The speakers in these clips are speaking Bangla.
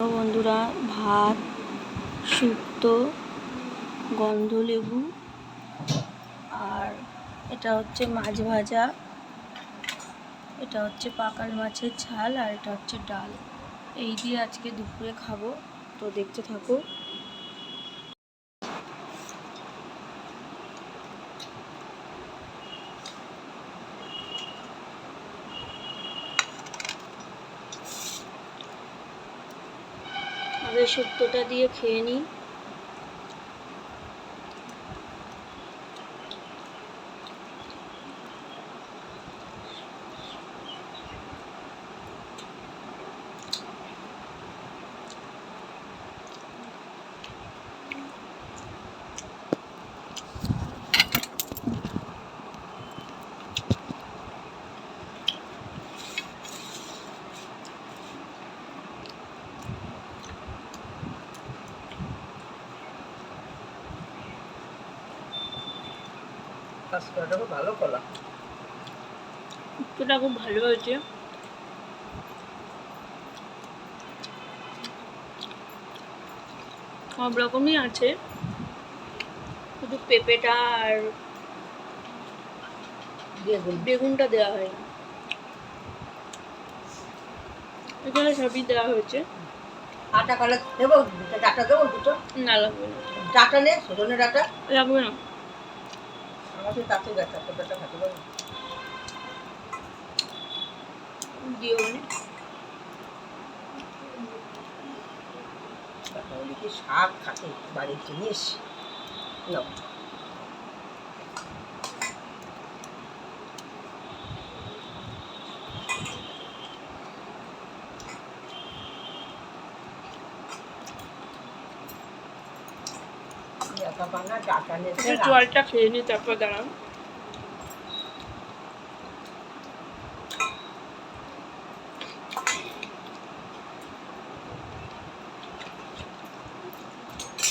বন্ধুরা, ভাত, শুক্তো, গন্ধলেবু আর এটা হচ্ছে মাছ ভাজা, এটা হচ্ছে পাকাল মাছের ঝাল আর এটা হচ্ছে ডাল। এই দিয়ে আজকে দুপুরে খাব, তো দেখতে থাকো। শুক্তোটা দিয়ে খেয়ে নিই। কাঁচকলাটা খুব ভালো কলা। শুক্তোটা খুব ভালো হয়েছে। সব রকমই আছে। শুধু পেঁপেটা আর বেগুন। বেগুনটা দেওয়া হয় না এখানে সবই দেওয়া হয়েছে। আটা কলা দেবো? ডাটা দেবো দুটো? না লাগবে না। ডাটা নে সজনে ডাটা। লাগবে না। আমাকে তাতে গেছে ডাটা খাতে পারব দিও মানে। শাক খাতে বাড়ির জিনিস নাও একা বানা ডাটা নেছে একটু জলটা খেয়ে নিই তারপর দাঁড়াও।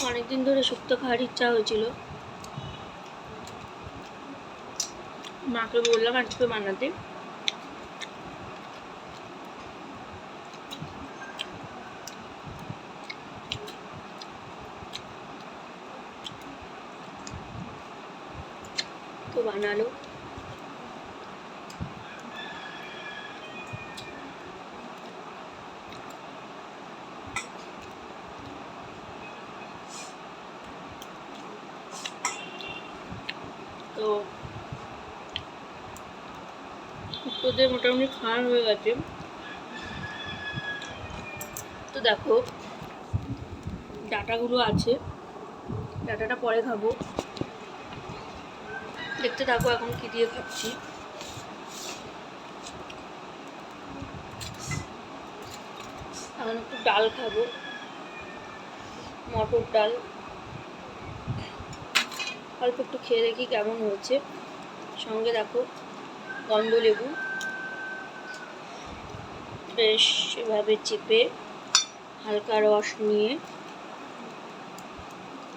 অনেকদিন ধরে শুক্তো খাওয়ার ইচ্ছা হয়েছিল। মাকে বললাম আজকে বানাতে বানালো তো শুক্তোদের মোটামুটি খাওয়া হয়ে গেছে। তো দেখো ডাটাগুলো আছে। ডাটাটা পরে খাব। দেখতে থাকো এখন কি দিয়ে খাচ্ছি। এখন একটু ডাল খাব। মটর ডাল। অল্প একটু খেয়ে দেখি কেমন হয়েছে। সঙ্গে দেখো গন্ধ লেবু বেশ এভাবে চেপে হালকা রস নিয়ে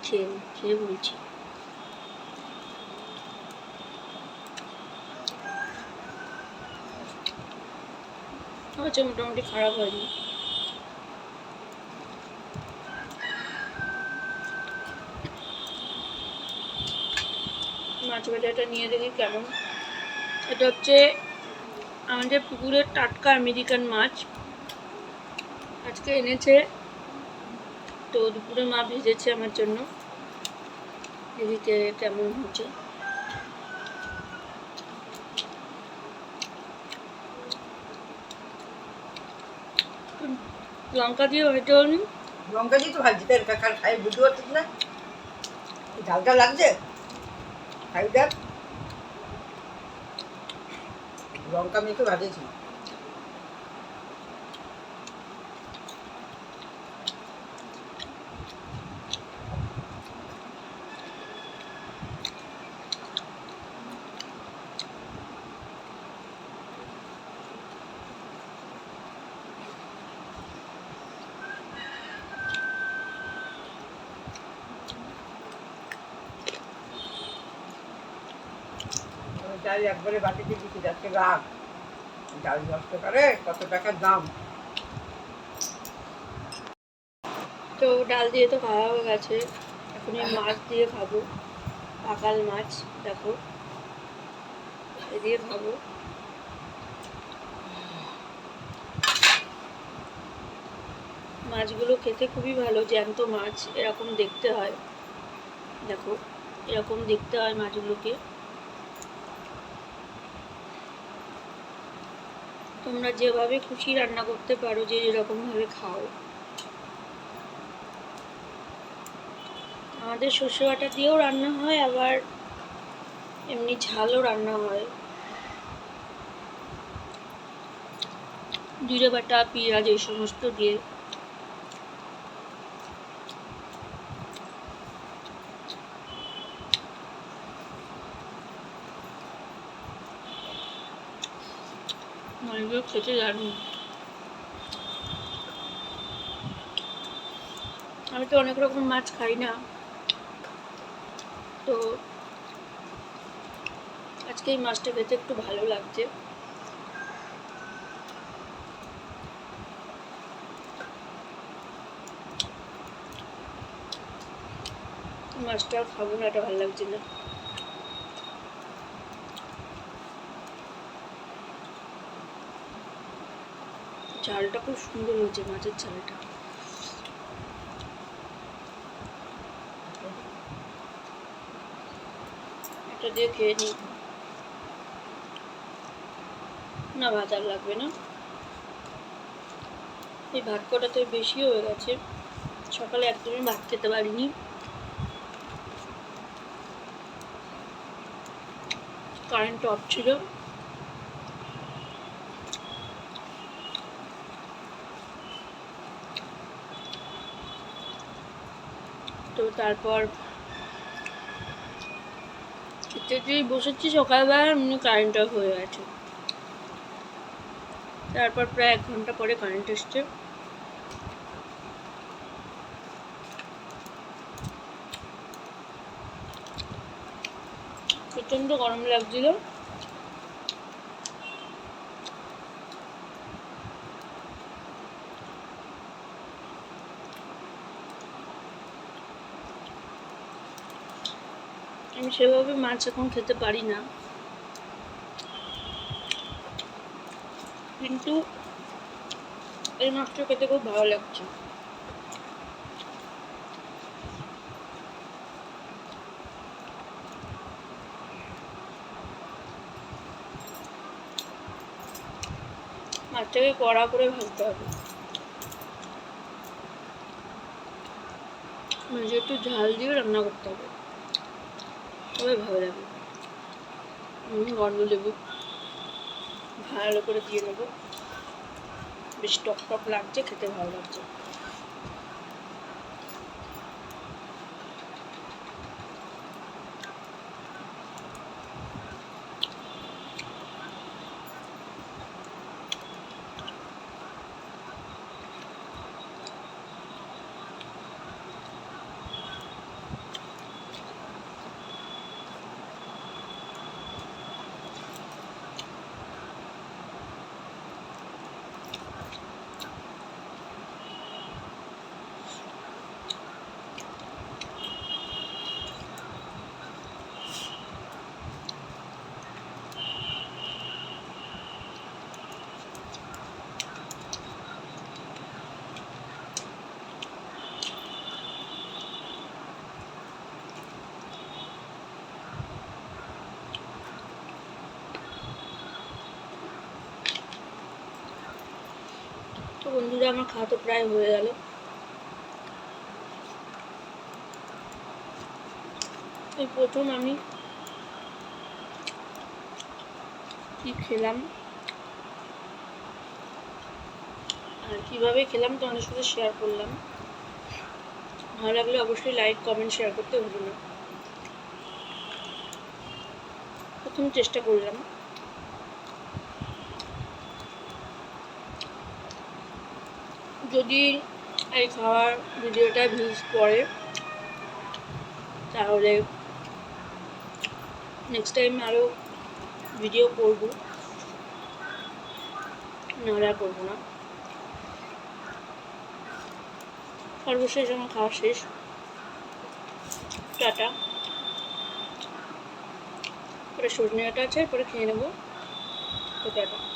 খেয়ে খেয়ে বলছি। হয়েছে মোটামুটি খারাপ হয়নি। মাছ ভাজাটা নিয়ে দেখি কেমন। এটা হচ্ছে আমাদের পুকুরের টাটকা আমেরিকান মাছ। আজকে এনেছে। তো দুপুরে মা ভেজেছে আমার জন্য। এদিকে কেমন হচ্ছে লঙ্কা দিয়ে ভাজতে নি। লঙ্কা দিয়ে তো ভাজি তাই কাকার খাই, বুঝতে পারছিস না? ঝালটা লাগছে? খাই দেখ। লঙ্কা মেখে ভাজেছি। ডাল একবারে বাটিতে দিতে যাচ্ছে রাগ। ডাল নষ্ট করে কত টাকার দাম? তো ডাল দিয়ে তো খাওয়া হয়ে গেছে। এখন মাছ দিয়ে খাব। পাকাল মাছ, দেখো। এ দিয়ে খাব। মাছগুলো খেতে খুবই ভালো, জ্যান্ত মাছ, এরকম দেখতে হয়। দেখো, এরকম দেখতে হয় মাছগুলোকে। তোমরা যেভাবে খুশি রান্না করতে পারো, যে যেরকম ভাবে খাও। আমাদের সর্ষে বাটা দিয়েও রান্না হয়, আবার এমনি ঝালও রান্না হয়। জিরে বাটা, পেঁয়াজ, এই সমস্ত দিয়ে মাছগুলো খেতে দারুণ আমি তো অনেক রকম মাছ খাই না তো আজকে এই মাছটা খেতে একটু ভালো লাগছে মাছটা খাব না এটা ভালো লাগছে না ঝালটা খুব সুন্দর হয়েছে, মাছের ঝালটা এটা দিয়ে খেয়ে নিই। না, ভাত আর লাগবে না। এই ভাত কটা তো বেশি হয়ে গেছে। সকালে একদমই ভাত খেতে পারিনি। কারেন্ট অফ ছিল। তো তারপর যেই বসেছি সকালবেলা, এমনি কারেন্ট অফ হয়ে গেছে। তারপর প্রায় এক ঘণ্টা পরে কারেন্ট এসছে। প্রচণ্ড গরম লাগছিল। আমি সেভাবে মাছ এখন খেতে পারি না। কিন্তু এই মাছটা খেতে খুব ভালো লাগছে। মাছটাকে কড়া করে ভাজতে হবে। মাঝে একটু ঝাল দিয়ে রান্না করতে হবে। তবে ভালো হুম গন্ধ লেবু। ভালো করে দিয়ে নেব। বেশ টক টক লাগছে, খেতে ভালো লাগছে তো বন্ধুরা আমার খাওয়া তো প্রায় হয়ে গেল। এই প্রথম আমি কি খেলাম? আর কীভাবে খেলাম তোমাদের সাথে শেয়ার করলাম। ভালো লাগলে অবশ্যই লাইক কমেন্ট শেয়ার করতে ভুলো না। প্রথম চেষ্টা করলাম। যদি এই খাওয়ার ভিডিওটা ভিউজ পড়ে, তাহলে নেক্সট টাইম আরও ভিডিও করব। নাহলে আর করব না। সর্বশেষ আমার খাওয়া শেষ। টাটা। পরে সজনে ডাঁটা আছে, পরে খেয়ে নেব। তো টাটা।